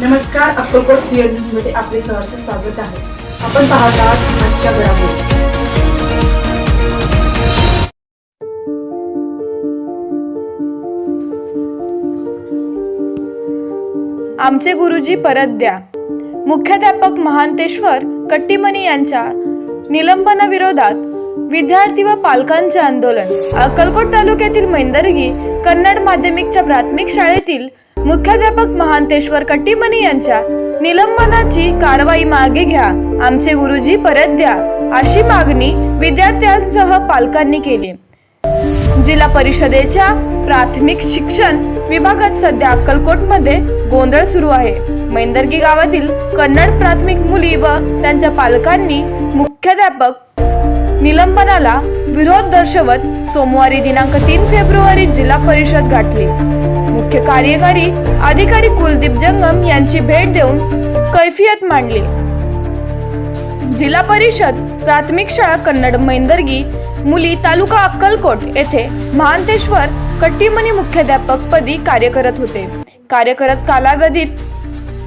नमस्कार अक्कलकोट सीएन न्यूजमध्ये आपले सहर्ष स्वागत आहे. आपण पाहत आहात आजच्या घडामोडी. आमचे गुरुजी परत द्या. मुख्याध्यापक महांतेश्वर कट्टीमणी यांच्या निलंबनाविरोधात विद्यार्थी व पालकांचे आंदोलन. अक्कलकोट तालुक्यातील मैंदर्गी कन्नड माध्यमिकच्या प्राथमिक शाळेतील मुख्याध्यापक महांतेश्वर कट्टीमनी यांच्या निलंबनाची कारवाई मागे घ्या. आमचे गुरुजी परत द्या अशी मागणी विद्यार्थ्यांसह पालकांनी केली. जिल्हा परिषदेच्या प्राथमिक शिक्षण विभागात सध्या अक्कलकोटमध्ये गोंधळ सुरू आहे. मैंदर्गी गावातील कन्नड प्राथमिक मुली व त्यांच्या पालकांनी मुख्याध्यापक निलंबनाला विरोध दर्शवत सोमवारी दिनांक तीन फेब्रुवारी जिल्हा परिषद गाठली. मुख्य कार्यकारी अधिकारी कुलदीप जंगम यांची भेट देऊन कैफियत मांडली. जिल्हा परिषद प्राथमिक शाळा कन्नड मैंदर्गी मुली तालुका अक्कलकोट येथे महांतेश्वर कट्टीमनी मुख्याध्यापक पदी कार्य करत होते. कार्य करत कालावधीत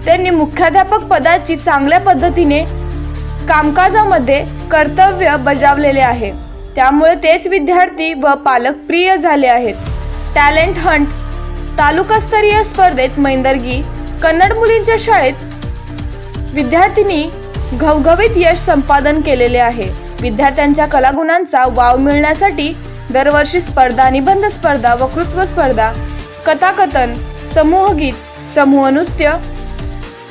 त्यांनी मुख्याध्यापक पदाची चांगल्या पद्धतीने कामकाजामध्ये कर्तव्य बजावलेले आहे. त्यामुळे तेच विद्यार्थी व पालक प्रिय झाले आहेत. टॅलेंट हंट तालुकास्तरीय स्पर्धेत मैंदर्गी कन्नड मुलींच्या शाळेत विद्यार्थिनी घवघवीत यश संपादन केलेले आहे. विद्यार्थ्यांच्या कलागुणांचा वाव मिळण्यासाठी दरवर्षी स्पर्धा निबंध स्पर्धा वक्तृत्व स्पर्धा कथाकथन समूहगीत समूह नृत्य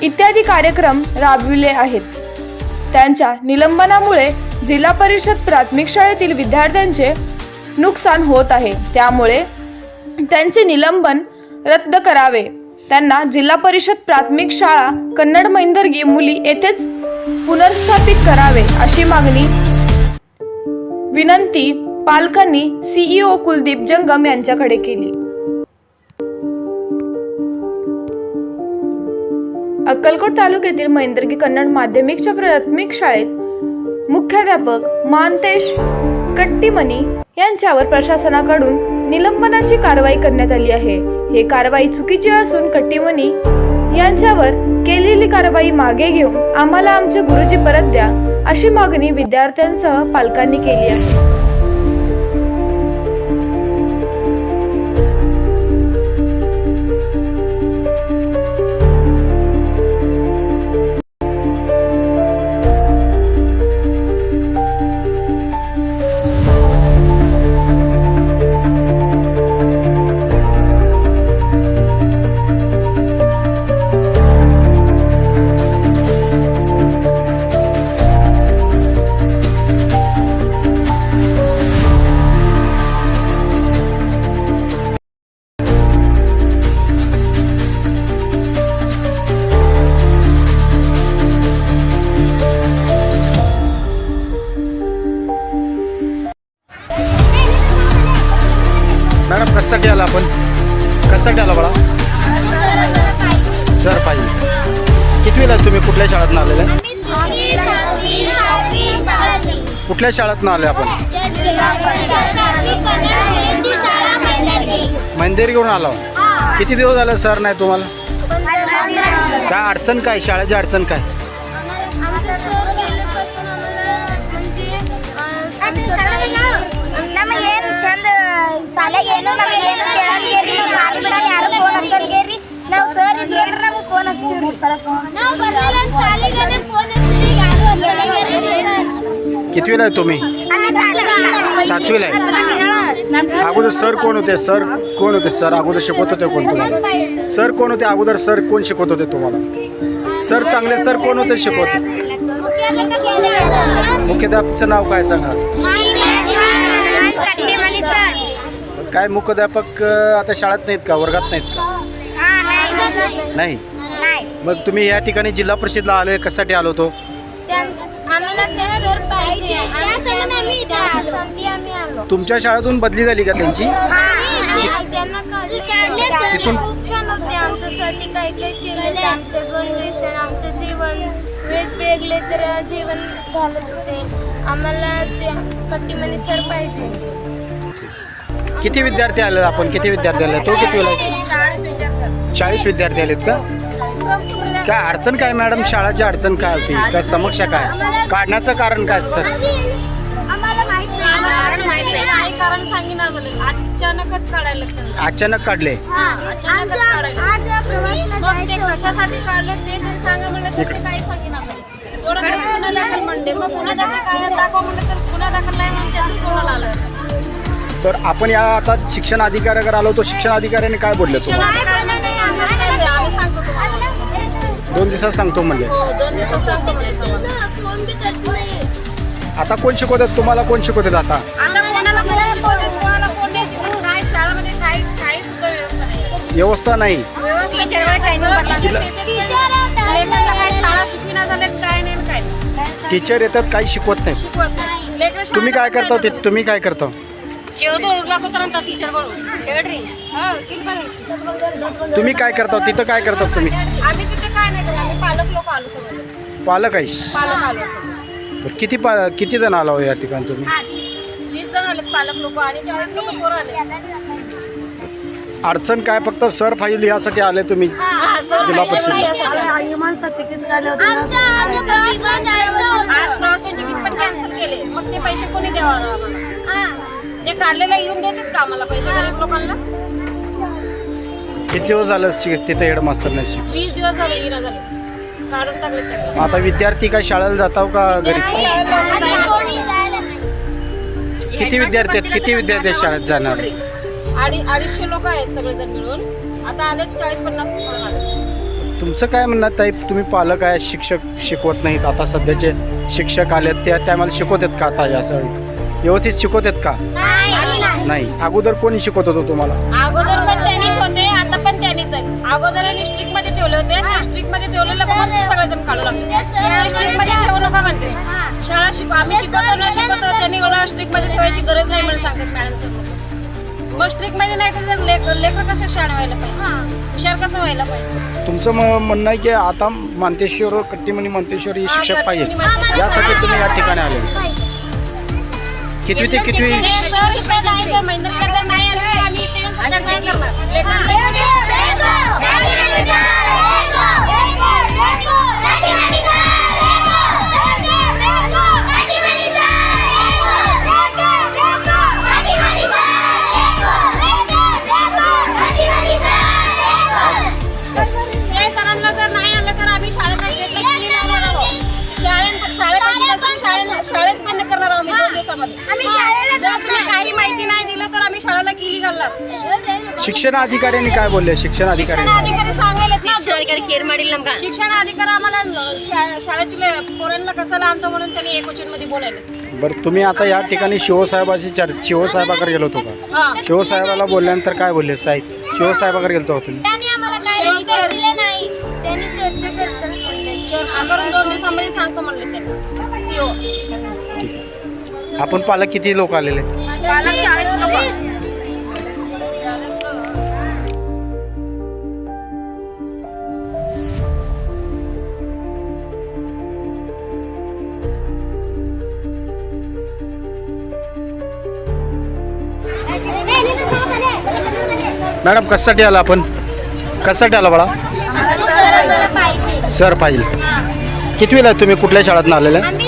इत्यादी कार्यक्रम राबविले आहेत. त्यांच्या निलंबनामुळे जिल्हा परिषद प्राथमिक शाळेतील विद्यार्थ्यांचे नुकसान होत आहे. त्यामुळे त्यांचे निलंबन रद्द करावे. त्यांना जिल्हा परिषद प्राथमिक शाळा कन्नड मैंदर्गी मुली येथेच पुनर्स्थापित करावे अशी मागणी. विनंती पालकांनी सीईओ कुलदीप जंगम यांच्याकडे केली. अक्कलकोट तालुक्यातील मैंदर्गी कन्नड माध्यमिकच्या प्राथमिक शाळेत मुख्याध्यापक मानतेश कट्टीमनी यांच्यावर प्रशासनाकडून निलंबनाची कारवाई करण्यात आली आहे. हे कारवाई चुकीची असून कट्टीमनी यांच्यावर केलेली कारवाई मागे घेऊन आम्हाला आमचे गुरुजी परत द्या अशी मागणी विद्यार्थ्यांसह पालकांनी केली आहे. कशासाठी आला आपण? कशासाठी आला बाळा? सर पाहिजे. किती वेळा तुम्ही कुठल्या शाळेतनं आलेले? कुठल्या शाळेतनं आले आपण? मंदिर घेऊन आलो. किती दिवस झाले सर नाही तुम्हाला? काय अडचण काय? शाळेची अडचण काय? किती वेळा आहे तुम्ही? सातवीला आहे. अगोदर सर कोण होते? सर कोण होते? सर अगोदर शिकवत होते कोण तुम्हाला? सर कोण होते? अगोदर सर कोण शिकवत होते तुम्हाला? सर चांगले सर कोण होते शिकवत? मुख्याध्यापकचं नाव काय सांगा? काय मुख्याध्यापक आता शाळेत नाहीत का? वर्गात नाहीत का? नाही. मग तुम्ही या ठिकाणी जिल्हा परिषदला आले कशासाठी आलो होतो? आम्हाला ते सर पाहिजे. त्यासाठी आम्ही आलो. तुमच्या शाळेतून बदली झाली का त्यांची? त्यांना तिथून- खूप छान होते आमच्यासाठी काय काय केलं आमचं जीवन वेगवेगळे तर जीवन घालत होते. आम्हाला ते कट्टीमनी सर पाहिजे. किती विद्यार्थी आले आपण? किती विद्यार्थी आले तो किती वेळा चाळीस विद्यार्थी आलेत का? काय अडचण काय मॅडम? शाळाची अडचण काय होती? काय समस्या काय? काढण्याचं कारण काय सर? आम्हाला माहीत नाही. काही कारण सांगिना झाले अचानकच काढायला लागतं अचानक काढले? अचानकच काढायला आज प्रवासला मग ते जायचं कशासाठी काढले ते तरी सांगा म्हणलं तर ते काही सांगिना झाले एवढं काही गुन्हा दाखल म्हणते मग गुन्हा दाखल काय? दाखवा म्हणलं तर गुन्हा दाखल नाही म्हणून त्यातच कोणाला आलं? तर आपण या आता शिक्षण अधिकाऱ्याकडे आलो तो शिक्षण अधिकाऱ्याने काय बोलले तुम्हाला? दोन दिवसात सांगतो म्हणले. हो दोन दिवसात सांगतो म्हणले तुम्हाला. फोन बी करत नाही. आता कोण शिकवतात? तुम्हाला कोण शिकवतात आता? आता कोणाला कोण शिकवते कोणाला कोण नाही तिथे काय शाळामध्ये काही काही सुद्धा व्यवस्था नाही. व्यवस्था नाही. लेकरांना काय शाळा शिकविना झाल्यात काय नाही आणि काय नाही. टीचर येतात काही शिकवत नाही शिकवत नाही. लेकरं शाळेत तुम्ही काय करता ते तुम्ही काय करता तुम्ही काय करता? तिथं काय करता तुम्ही? आम्ही तिथे काय नाही करत. आम्ही पालक लोक आलो सगळे. पालक आहे पालक आलो सगळे. बरं, किती पा किती जण आला हो या ठिकाणी तुम्ही? वीस. जण आले पालक लोक आणि चाळीस लोक पोरं आले. अडचण काय? फक्त सर फाईल यासाठी आले तुम्ही? हा, सर, जिल्हा परिषद. आमच्या आज प्रवासला जायचं होतं. आज प्रवासी तिकीट पण कॅन्सल केले. मग ते पैसे कोणी द्यावा आम्हाला? हा. काढलेलं येऊन देतात का आम्हाला पैसे गरीब लोकांना? किती दिवस झालं शिक तिथे हेडमास्तर नाही शिक वीस दिवस झाले येणं झाले. काढून टाकले त्यांनी. आता विद्यार्थी काय शाळेला जाताव का घरी? नाही, शाळेत जाऊन नाही. किती विद्यार्थी आहेत? किती विद्यार्थी आहेत शाळेत जाणार? अडी अडीचशे लोक आहेत सगळेजण मिळून. आता आले चाळीस पन्नास जण आले तुमचं काय म्हणणं ताई? तुम्ही पालक आहे शिक्षक शिकवत नाहीत. आता सध्याचे शिक्षक आलेत त्या टायमाला शिकवतात का आता या सगळी व्यवस्थित शिकवतात का? नाही. अगोदर कोणी शिकवत होतं तुम्हाला? अगोदर पण त्यांनीच होते आता पण त्यांनीच आहेत. अगोदर स्ट्रिक्टमध्ये ठेवले होते स्ट्रिक्टमध्ये ठेवलेलं सगळेजण काढू लागले. स्ट्रिक्टमध्ये ठेवू नका म्हणते? शाळा शिकव आम्ही शिकवतो न शिकवतो त्यांनी एवढं स्ट्रिक्टमध्ये ठेवायची गरज नाही म्हणून सांगतात मॅडम सर. मग स्ट्रिक्टमध्ये नाही केलं तर लेकर लेकर कसं शाळा व्हायला पाहिजे? हुशार कसं व्हायला पाहिजे? तुमचं म- म्हणणं आहे की आता मांतेश्वर कट्टीमणी मांतेश्वर ही शिक्षक पाहिजे यासाठी तुम्ही या ठिकाणी आले. कितवी ते कितवी? हे सर इथे जायचं जर नाही आम्ही सत्याग्रह करणार. आहोत मी दोन दिवसामध्ये आम्ही शाळेला जर तुम्ही काही माहिती नाही दिलं तर आम्ही शाळेला किली घालणार. शिक्षण अधिकाऱ्यांनी काय बोलले? शिक्षण शिक्षण अधिकारी अधिकारी सांगायलाच ना शिक्षण अधिकारी आम्हाला शा- शाळेची ले- पोरांना कसं लावतो म्हणून त्यांनी एकवचनमध्ये बोलायला. बरं तुम्ही आता या ठिकाणी शिवसाहेबाची चर शिवसाहेबाकडे गेलो होतो का? हा. शिवसाहेबाला बोलल्यानंतर काय बोलले साहेब? शिवसाहेबाकडे गेलो होतो तुम्ही? त्यांनी आम्हाला काय विचारले नाही. त्यांनी चर्चा करतात. चर्चा करून दोन दिवसामध्ये सांगतो म्हणले त्यांनी. सीओ आपण पालक किती लोक आलेले? पालक चाळीस लोक. मॅडम कशासाठी आला आपण? कशासाठी आला बाळा? सर पाहिजे. कितवीला तुम्ही? कुठल्या शाळेतनं आलेले?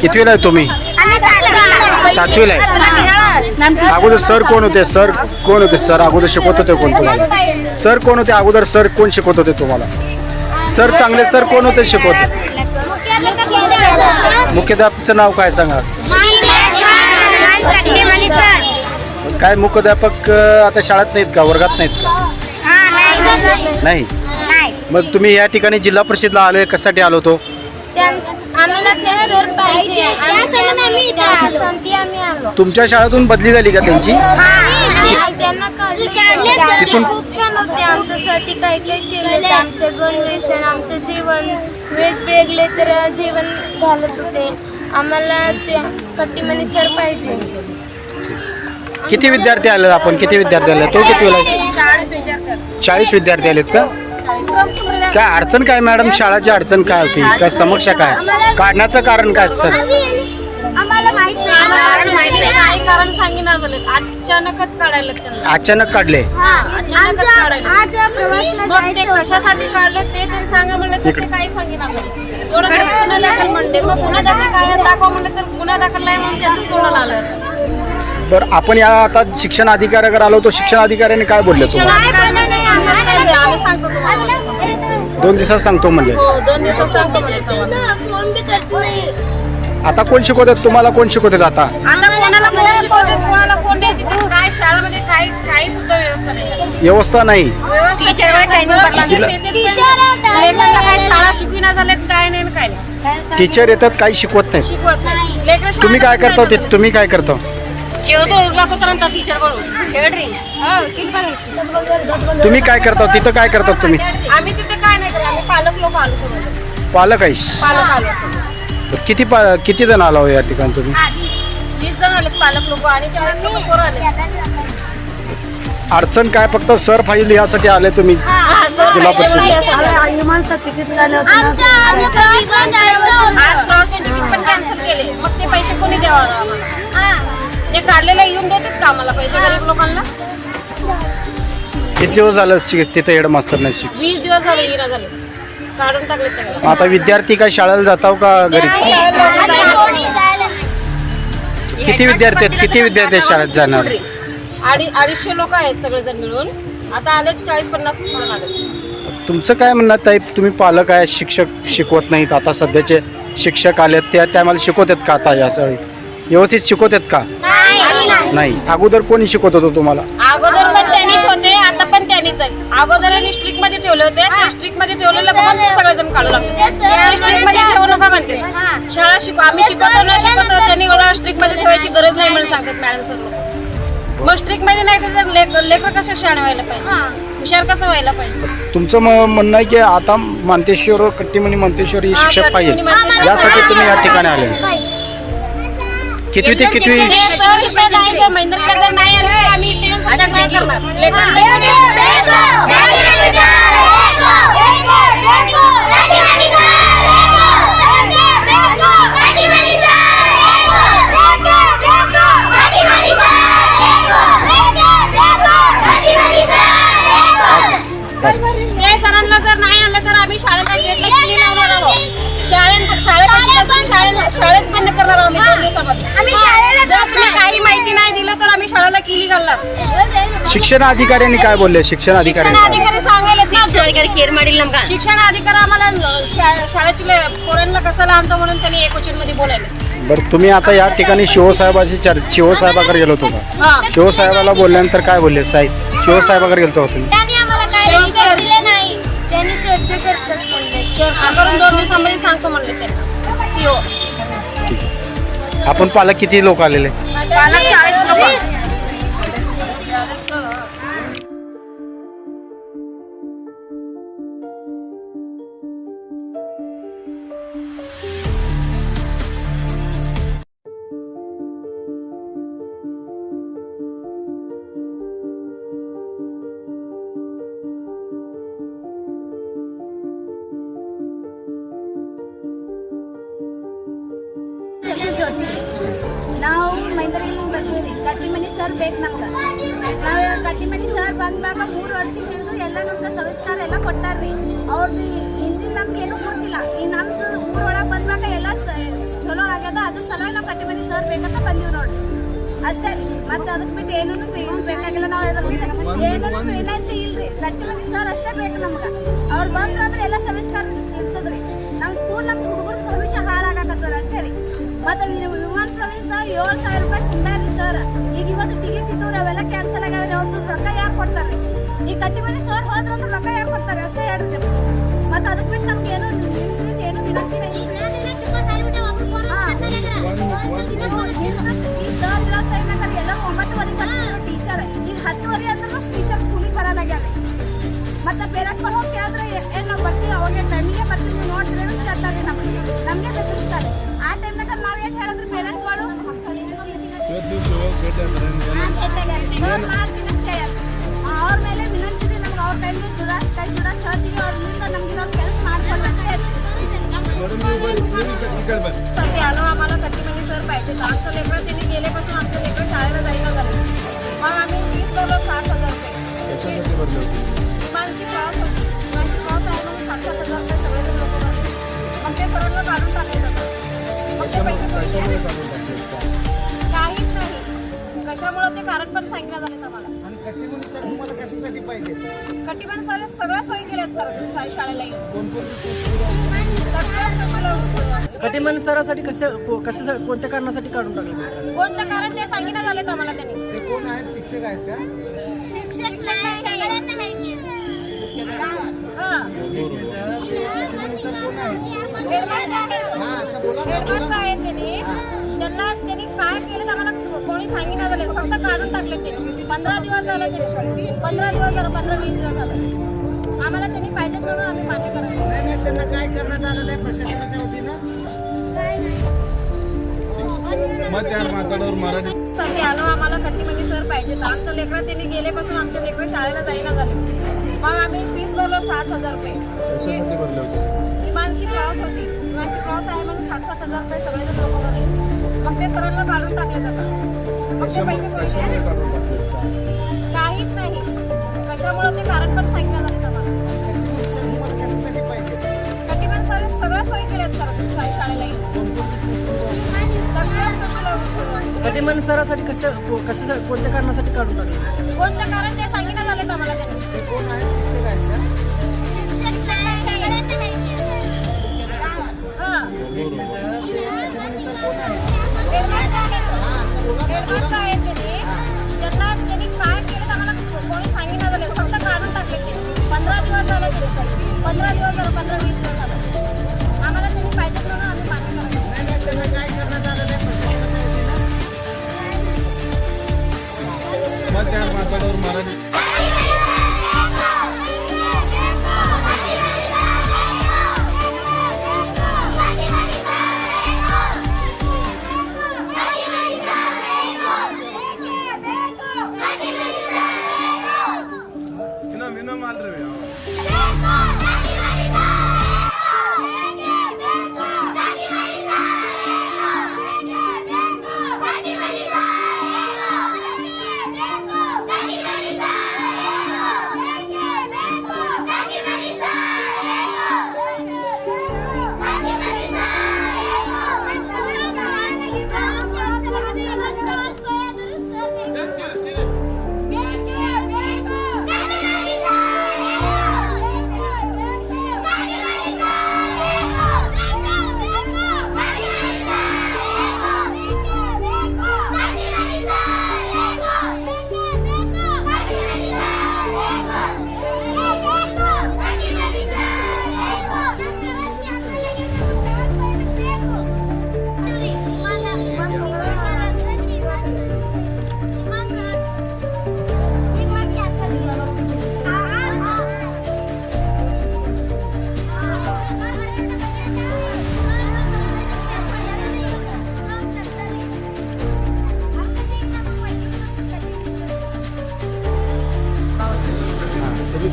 कितवीला आहे तुम्ही? सातवीला. आहे? अगोदर सर कोण होते? सर कोण होते? सर अगोदर शिकवत होते कोण तुम्हाला? सर कोण होते? अगोदर सर कोण शिकवत होते तुम्हाला? सर चांगले सर कोण होते शिकवत? मुख्याध्यापकचं नाव काय सांगा? काय मुख्याध्यापक आता शाळेत नाहीत का? वर्गात नाहीत का? नाही. मग तुम्ही या ठिकाणी जिल्हा परिषदला आले कशासाठी आलो होतो? आम्हाला ते सर पाहिजे. आम्ही त्यासाठी आम्ही आलो. तुमच्या शाळेतून बदली झाली का त्यांची? ज्यांना काढले खूप छान होते. आमच्यासाठी काय काय केले. आमचे गणवेषण आमचे जेवण वेगवेगळे तर जेवण घालत होते. आम्हाला ते कट्टीमणी सर पाहिजे. किती विद्यार्थी आले आपण? किती विद्यार्थी आले तो किती वेळा चाळीस विद्यार्थी चाळीस विद्यार्थी आलेत का? काय अडचण काय मॅडम? शाळाची अडचण काय होती? काय समस्या काय? काढण्याचं कारण काय सर? आम्हाला माहीत आम्हाला माहिती नाही, काही कारण सांगितलं झालं अचानकच काढायला त्यांना. अचानक काढले? अचानकच काढायला. आज प्रवासला मग ते कशासाठी काढले ते तरी सांगा म्हणलं तर ते काही सांगितलं झालं एवढं दिवस गुन्हा दाखल म्हणते. मग गुन्हा दाखल काय दाखवा म्हणलं तर गुन्हा दाखल नाही म्हणून त्याच तोंडाला आलं. तर आपण या आता शिक्षण अधिकाऱ्याकडे आलो तो शिक्षण अधिकाऱ्याने काय बोलले तुम्हाला? काय सांगतो तुम्हाला. दोन दिवसात सांगतो म्हणले. हो दोन दिवसात सांगतो तुम्हाला. फोन बी करत नाही. आता कोण शिकवतात तुम्हाला कोण शिकवतात आता? आता कोणाला कोण शिकवते? कोणाला कोण नाही तिथे. काय शाळेमध्ये काही काही सुद्धा व्यवस्था नाही. आहे. व्यवस्था नाही. व्यवस्था सर टीचर्स येतात पण लेकरांना काय शाळा शिकविना झाल्यात काय नाही आणि काय नाही. टीचर येतात काही शिकवत नाही. शिकवत नाही. लेकरं शाळेत तुम्ही काय करता? नाही ते तुम्ही काय करता? टीचर खेळरी तुम्ही काय करता? तिथं काय करतात तुम्ही? आम्ही तिथे काय नाही करत. आम्ही पालक लोक आलो पालक आहेस? पालक आलो किती पा किती जण आला हो या ठिकाणी तुम्ही? वीस जण आले पालक लोक आणि चाळीस लोक पोरं आले अडचण काय? फक्त सर फाईल यासाठी आले तुम्ही? हा, सर, जिल्हा परिषद. आज प्रवासी तिकीट पण कॅन्सल केले. मग ते पैसे कोणी द्यावा आम्हाला? ते काढलेले येऊन देतात का आम्हाला पैसे गरीब लोकांना? किती दिवस झालं शिक तिथं हेडमास्तर नाही शिक वीस दिवस झाले येणं झाले. काढून टाकले सगळे आता विद्यार्थी काय शाळेला जाताव का घरी? किती विद्यार्थी आहेत? किती विद्यार्थी आहेत शाळेत जाणार? अडी अडीचशे लोक आहेत सगळेजण मिळून. आता आले चाळीस पन्नास जण आले तुमचं काय म्हणणं ताई तुम्ही पालक आहे शिक्षक शिकवत नाहीत. आता सध्याचे शिक्षक आलेत त्या टायमाला शिकवतात का आता या सगळी? व्यवस्थित शिकवतात का? नाही. अगोदर कोणी शिकवत होतं तुम्हाला? अगोदर पण त्यांनीच होते आता पण त्यांनीच आहेत. अगोदर स्ट्रिक्टमध्ये ठेवले होते. स्ट्रिक्टमध्ये ठेवलेलं बघून ते सगळेजण काढू लागले. स्ट्रिक्टमध्ये ठेवू नका म्हणते. शाळा शिकू आम्ही शिकवतो न शिकवतो त्यांनी एवढं स्ट्रिक्टमध्ये ठेवायची गरज नाही म्हणून सांगतात मॅडम सर मग स्ट्रिक्टमध्ये नाही ठेवलं तर लेकर कसं शाणे व्हायला पाहिजे? हुशार कसं व्हायला पाहिजे? तुमचं म- म्हणणं आहे की आता मांतेश्वर कट्टीमणी मांतेश्वर ही शिक्षक पाहिजे. यासाठी तुम्ही या ठिकाणी आले. कितवी ते कितवी हे सर इथे जायचं महेंद्रला जर नाही आले तर आम्ही इथे येऊन सत्याग्रह करणार लेकर हे सरांना जर नाही आलं तर आम्ही शाळेच्या गेटला शाळेत शाळेपासून शिक्षण अधिकाऱ्यांनी काय बोलले? शिक्षण शिक्षण अधिकाऱ्यांनी अधिकारी शिक्षण अधिकारी आम्हाला पोरांना म्हणून त्यांनी एक वचनमध्ये बोलायला. बरं तुम्ही आता या ठिकाणी शिवसाहेबाशी चर शिवसाहेबाकडे गेलो होतो का? शिवसाहेबाला बोलल्यानंतर काय बोलले? साहेब शिवसाहेबाकडे गेलो होतो तुम्ही? आपण पालक किती लोक आलेले? पालक चाळीस लोक. ಅಷ್ಟೇ ಮತ್ತೆ ಅದಕ್ಕೆ ಬಿಟ್ಟು ಏನೂ ಏನು ಬೇಕಾಗಿಲ್ಲ ನಾವು ಅದರಿಂದ ಏನೂ ವಿನಂತಿ ಇಲ್ರಿ ಗಟ್ಟಿಲಗಿ ಸರ್ ಅಷ್ಟೇ ಬೇಕು ನಮ್ಗೆ ಅವ್ರು ಬಂದ್ರು ಅಂದ್ರೆ ಎಲ್ಲ ಸವಿಸ್ಕಾರ ಇರ್ತದ್ರಿ ನಮ್ಮ ಸ್ಕೂಲ್ ನಮ್ಮ ಹುಡುಗರ ಭವಿಷ್ಯ ಹಾಳಾಗಕತ್ತದ ಅಷ್ಟೇ ರೀ ಮತ್ತೆ ವಿಮಾನ ಪ್ರವೇಶದಾಗ ಏಳು ಸಾವಿರ ರೂಪಾಯಿ ತುಂಬಾರಿ ಸರ್ ಈಗ ಇವತ್ತು ಟಿಕೆಟ್ ಇದ್ದವ್ರು ಅವೆಲ್ಲ ಕ್ಯಾನ್ಸಲ್ ಆಗ್ಯಾವ್ರಿ ಅವ್ರದ್ದು ರೊಕ್ಕ ಯಾಕೆ ಕೊಡ್ತಾರೆ ಈ ಕಟ್ಟಿ ಮನೆ ಸರ್ ಹೋದ್ರೆ ಅಂದ್ರೆ ರೊಕ್ಕ ಯಾಕೆ ಕೊಡ್ತಾರೆ ಅಷ್ಟೇ ಹೇಳ್ರಿ ಮತ್ತೆ ಅದಕ್ಕೆ ಬಿಟ್ಟು ನಮ್ಗೆ ಏನು ಏನು ವಿನಂತಿ ಟೀಚರ್ ಈಗ ಹತ್ತುವರೆ ಅಂದ್ರೆ ಟೀಚರ್ ಸ್ಕೂಲಿಗೆ ಬರಲ್ಲ ಆಗ್ಯಾರ ಮತ್ತೆ ಪೇರೆಂಟ್ಸ್ಗಳು ಹೋಗಿ ಕೇಳಿದ್ರೆ ಏನು ನಾವು ಬರ್ತೀವಿ ಅವಾಗ ಟೈಮಿಗೆ ಬರ್ತೀವಿ ನೀವು सर तुम्हाला कशासाठी पाहिजे? कटिबन सर सगळ्या सोयी केल्यात सर. शाळेला येऊन. कटिमान सरासाठी कशा को- कशा कोणत्या कारणासाठी काढून टाकलं? कोणतं कारण ते सांगितलं झालेत आम्हाला त्यांनी. ते कोण आहेत? शिक्षक आहेत का? हेडमास्टर हा. असं बोला त्यांनी त्यांना काय केलं ते आम्हाला कोणी सांगितलं झाले फक्त काढून टाकले ते. पंधरा दिवस झाले त्यांनी पंधरा दिवस झालं पंधरा वीस दिवस झालं. आम्हाला त्यांनी पाहिजेत म्हणून आम्ही मान्य करायचं नाही नाही त्यांना काय करण्यात आलेलं आहे प्रशासनाच्या वतीनं? मग मराठी साठी आलो आम्हाला कट्टीमध्ये सर पाहिजे. आमचं लेकरं त्यांनी गेल्यापासून आमच्या लेकरं शाळेला जाईना झाले. मग आम्ही फीस भरलो सात हजार रुपये. कशासाठी भरले होते? विमानची क्रॉस होती. विमानची क्रॉस आहे म्हणून सात सात हजार रुपये सगळेजण लोक भरले मग ते सर्वांना काढून टाकले जातात. मग ते पैसे कोणी कशामुळे गेले? काढून टाकले काहीच नाही. कशामुळे ते कारण पण सांगितलं झालं कशासाठी पाहिजे कटिबन सर सगळ्या सोयी केल्यात कटिमान सरासाठी कशा को- कशा कोणत्या कारणासाठी काढून टाकलं? कोणतं कारण ते सांगितलं झालेत आम्हाला त्यांनी. ते कोण आहेत पंधरा दिवस झालं पंधरा वीस दिवस झालं आम्हाला त्यांनी पाहिजे म्हणून आम्ही मान्य करायचं त्यांना काय करण्यात मग त्या माताडवर मराठी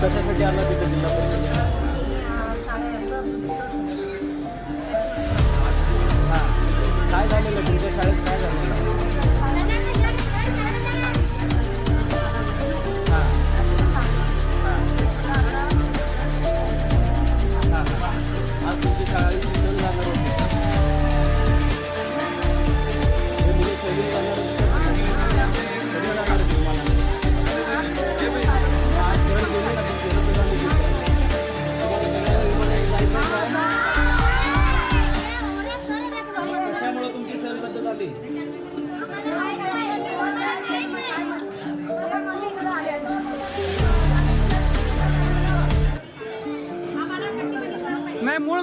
तुम्ही आला तिथं जिल्हा परिषद?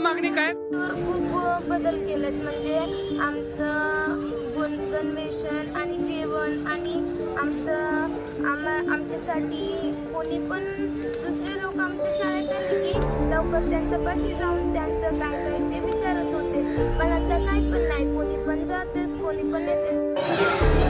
मागणी काय? खूप बदल केलेत. म्हणजे आमचं गुण गणवेषण आणि जेवण आणि आमचं आम्हा आमच्यासाठी कोणी पण दुसरे लोक आमच्या शाळेत आले की लवकर त्यांच्यापाशी जाऊन त्यांचं काय काय ते विचारत होते. पण आता काय पण नाही. कोणी पण जातात कोणी पण येतात